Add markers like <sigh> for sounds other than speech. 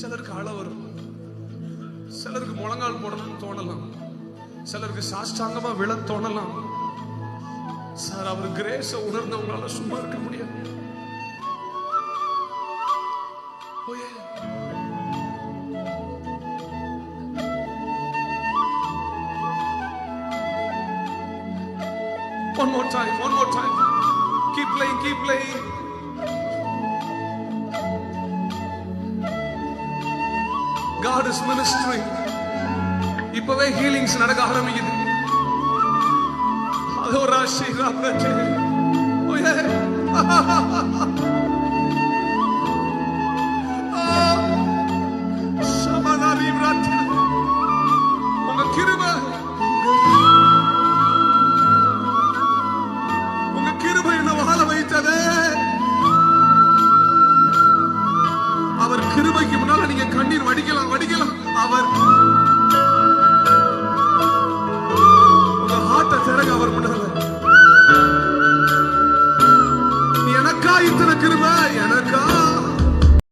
சிலருக்கு அழ வரும். சிலருக்கு முழங்கால் போடணும்னு தோணலாம். சிலருக்கு சாஷ்டாங்கமா விழ தோணலாம். சார் அவர் கிரேஸ உணர்ந்தவங்களால சும்மா இருக்க முடியாது. One more time, one more time. Keep playing, keep playing. God is ministering. இப்பவே ஹீலிங்ஸ் நடக்க ஆரம்பிக்குது. அதோ ராசி ஹா <laughs> கண்ணீர் வடிக்கலாம் வடிக்கலாம். அவர் உங்க ஹார்ட்ட அவர் முன்னால. எனக்கா இத்தனை கிருபை எனக்கா